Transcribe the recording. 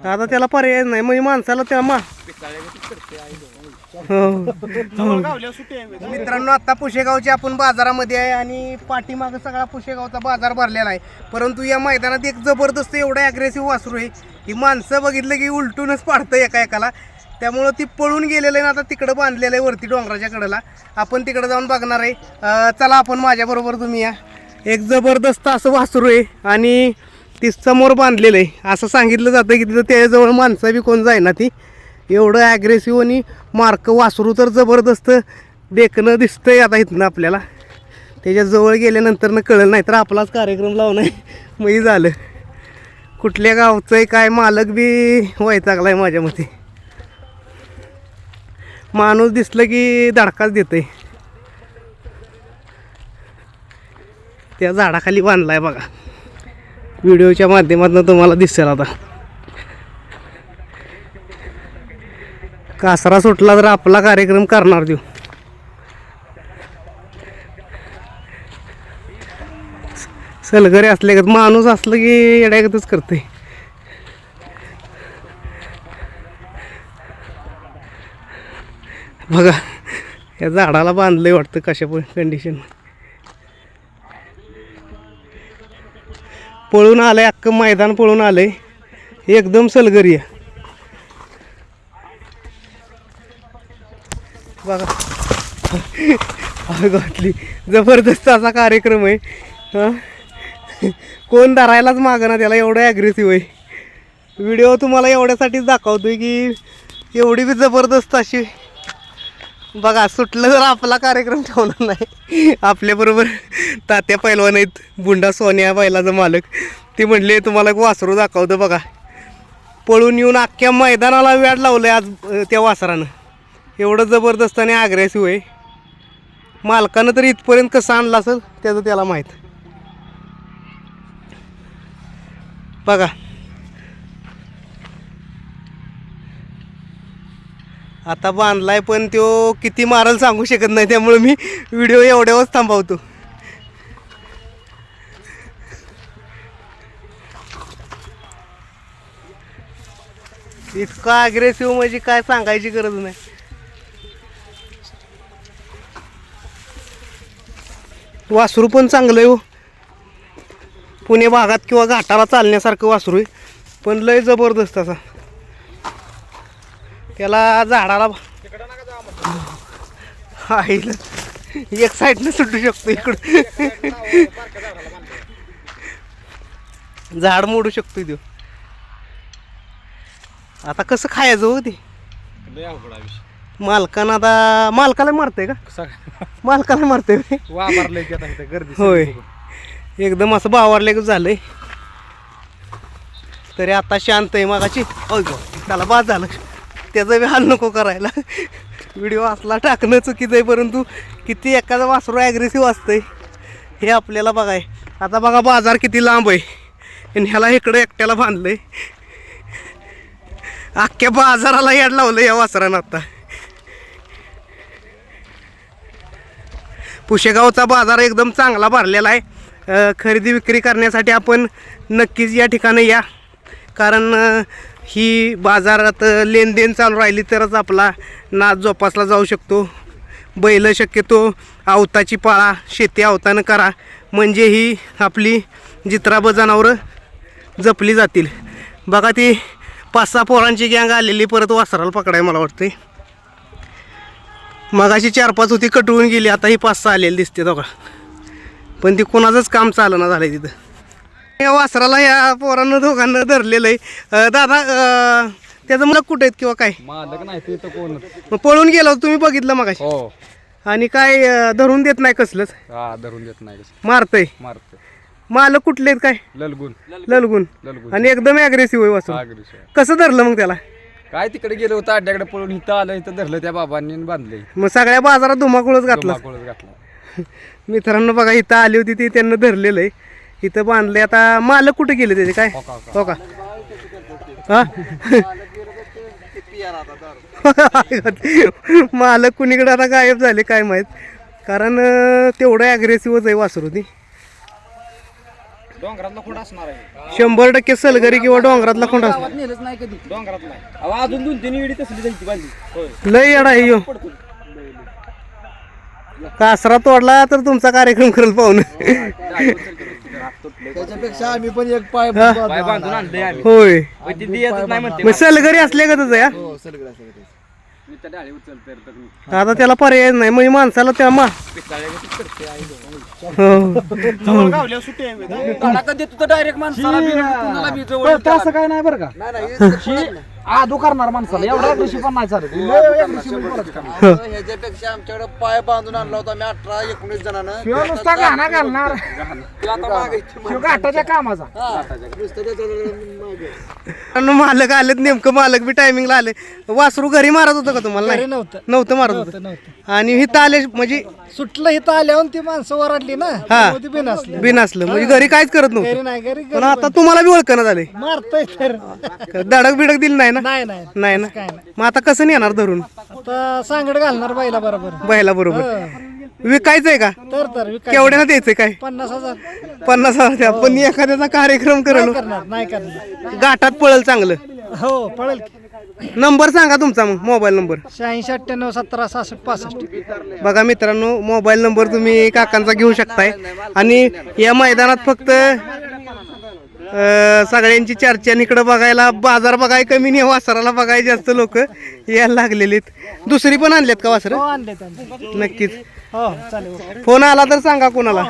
आता त्याला पर्याय नाही म्हणजे माणसाला त्या मा हो. मित्रांनो आता पुशेगावचे आपण बाजारामध्ये आहे आणि पाठीमागं सगळा पुशेगावचा बाजार भरलेला आहे. परंतु या मैदानात एक जबरदस्त एवढं अग्रेसिव्ह वासरू आहे. की माणसं बघितलं की उलटूनच पाडतं एका एकाला त्यामुळं ती पळून गेलेलं आहे ना आता तिकडं बांधलेलं आहे वरती डोंगराच्या कडेला. आपण तिकडं जाऊन बघणार आहे. चला आपण माझ्याबरोबर तुम्ही या. एक जबरदस्त असं वासरू आहे आणि ती समोर बांधलेलं आहे. असं सांगितलं जातं की तिथं त्याजवळ माणसं बी कोण जाईना ती. एवढं ॲग्रेसिव्ह आणि मार्क वासरू तर जबरदस्त देखणं दिसतंय आता इथनं आपल्याला. त्याच्याजवळ गेल्यानंतरनं कळलं नाही तर आपलाच कार्यक्रम लावणं मग झालं. कुठल्या गावचं आहे काय मालक बी वैतागला आहे माझ्या मते. माणूस दिसलं की धडकाच देतंय. त्या झाडाखाली बांधला आहे बघा. व्हिडिओच्या माध्यमातून तुम्हाला दिसेल आता. कासरा सुटला तर आपला कार्यक्रम करणार देऊ. सलगरे असले का माणूस असलं की येड्यागतच करते. बघा या झाडाला बांधलंय वाटतं कशा पण कंडिशन पळून आलंय अख्खं मैदान पळून आलंय. एकदम सलगरी आहे. बघा. घातली. जबरदस्त असा कार्यक्रम आहे. कोण धरायलाच मागं ना त्याला एवढं ॲग्रेसिव्ह आहे. व्हिडिओ तुम्हाला एवढ्यासाठीच दाखवतोय की एवढी बी जबरदस्त अशी बघा सुटलं तर आपला कार्यक्रम ठेवणार नाही. आपल्याबरोबर तात्या पैलवान आहेत बुंडा सोन्या बैलाचा मालक. ते म्हणले तुम्हाला एक वासरू दाखवतं बघा. पळून येऊन अख्ख्या मैदानाला वेळ लावलं आज त्या वासरानं. एवढं जबरदस्त आणि आग्रेसिव्ह आहे. मालकानं तर इथपर्यंत कसं आणलं असेल त्याचं त्याला माहीत. बघा आता बांधलाय पण तो किती मारल सांगू शकत नाही त्यामुळे मी व्हिडिओ एवढ्यावरच थांबवतो. इतका अग्रेसिव्ह म्हणजे काय सांगायची गरज नाही. वासरू पण चांगलं आहे हो. पुणे भागात किंवा घाटाला चालण्यासारखं वासरू आहे पण लय जबरदस्त असा. त्याला झाडाला आईला एक साईडनं सुटू शकतो इकडं. झाड मोडू शकतो तो. आता कसं खायचं हो ते? मालकानं आता मालकाला मारतंय का? मालकाला मारतंय होय? गर्दी. एकदम असं बावरले झालंय. तरी आता शांत आहे मागाची त्याला बाद झालं. त्याचा बी हाल नको करायला. व्हिडिओ असला टाकणं चुकीचं आहे परंतु किती एखादा वासरू ॲग्रेसिव्ह असतंय हे आपल्याला बघाय. आता बघा बाजार किती लांब आहे. आणि ह्याला इकडं एकट्याला बांधलंय. अख्ख्या बाजाराला याड लावलं या वासरानं आता. पुशेगावचा बाजार एकदम चांगला भरलेला आहे. खरेदी विक्री करण्यासाठी आपण नक्कीच या ठिकाणी या. कारण ही बाजारात लेनदेन चालू राहिली तरच आपला नाच जोपासला जाऊ शकतो. बैल शक्यतो आवताची पाळा शेती आवतानं करा. म्हणजे ही आपली जित्राब जनावरं जपली जातील. बघा ती पाच सहा पोरांची गँग आलेली परत वासराला पकडाय मला वाटते मगाशी चार पाच होती कटवून गेली आता ही पाच सहा आलेली दिसते दोघा पण ती कोणाचंच काम चालना झालं तिथं. या वासराला या पोरांना दोघांना धरलेलं आहे दादा त्याचं मला कुठं आहेत किंवा काय? मालक नाही ते तर कोण? मग पळून गेलो तुम्ही बघितलं मगाशी? हो. आणि काय अं, धरून देत नाही कसलंच? हा धरून देत नाही कसं मारतय. मारत मालक कुठले आहेत काय? ललगुण ललगुन. ललगुण आणि एकदम ॲग्रेसिव्ह आहे वासरू. आहे. कसं धरलं मग त्याला? काय तिकडे गेलो होतं अड्ड्याकडे पळून इथं आलं इथं धरलं त्या बाबांनी आणि बांधले. मग सगळ्या बाजारात धुमाकूळच घातला. धुमाकूळच घातला. मित्रांनो बघा इथं आली होती ती त्यांना धरलेलं आहे इथं बांधले. आता मालक कुठे गेले त्याचे? काय? हो का, हो हो हा? मालक कुणीकडे आता गायब झाले काय माहीत? कारण तेवढं ॲग्रेसिव्हच आहे वासरू ती. डोंगरातला खोड असणार आहे. शंभर टक्के सलगरी किंवा डोंगरातला खोंड असतो नेलंच नाही कधी. डोंगरात नाही. अहो, अजून दोन तीन वेळी तसली जायची बाजी होय. लय येडा आहे. कासरा तोडला तर तुमचा कार्यक्रम करेल पाहून. त्याच्यापेक्षा आम्ही पण एक पाय हा. पाय बांधून आणलंय आम्ही. होय. पण ती नाही म्हणते. मग सलगरी असले का तुझं या? हो सगळं सगळं मी त्या डाळीवर चलते तर मी आता त्याला पर्याय नाही. म्हणजे माणसाला त्या मा हो. डायरेक्ट माणसाला बी कुणाला बी जवळ पण तसं काय नाही बरं का. ही आदू करणार माणसाला. एवढा दिवशी पण नाही चालत. लय aggressive पण परत करणार. ह्याच्यापेक्षा आमच्याकडे पाय बांधून आणला होता आम्ही अठरा एकोणीस जणांना. ह्यो नुसता गाणा घालणार. ह्यो घाटाच्या कामाचा. नुसतं त्याचं मागे. आणि मालक आलेत नेमकं मालक बी टायमिंगला आले. वासरू घरी मारत होतं का तुम्हाला? नाही? नव्हतं. नव्हतं मारत होतं. आणि इथं आले म्हणजे सुटलं इथं आल्यावर ती माणसं वरडली ना. हा. ती बिन असली. बिन असलं. म्हणजे घरी काहीच करत घरी नव्हतं नाही घरी पण आता तुम्हाला बी ओळखणं झाले मारतय तर. धडक बिडक दिली नाही ना? नाही नाही. नाही ना? काय नाही. मग आता कसं नेणार धरून? आता सांगड घालणार बाईला बरोबर. बैला बरोबर. विकायचंय का? तर तर विकाय केवढ्याला द्यायचंय काय? पन्नास हजार. पन्नास हजार द्या. पण एखाद्याचा कार्यक्रम करेल करणार नाही करणार. गाठात पळल चांगलं. हो पळेल नंबर सांगा तुमचा मग मोबाईल नंबर. शहाऐंशी अठ्ठ्याण्णव सतरा सहासष्ट पासष्ट. बघा मित्रांनो मोबाईल नंबर तुम्ही काकांचा घेऊ शकताय. आणि या मैदानात फक्त अं, सगळ्यांची चर्चा इकडं बघायला बाजार बघाय कमी नाही वासराला बघाय जास्त लोक यायला लागलेलीत दुसरी पण आणल्यात का वासर? हो आणले त्यांनी नक्कीच. हो चालेल. फोन आला तर सांगा कोणाला.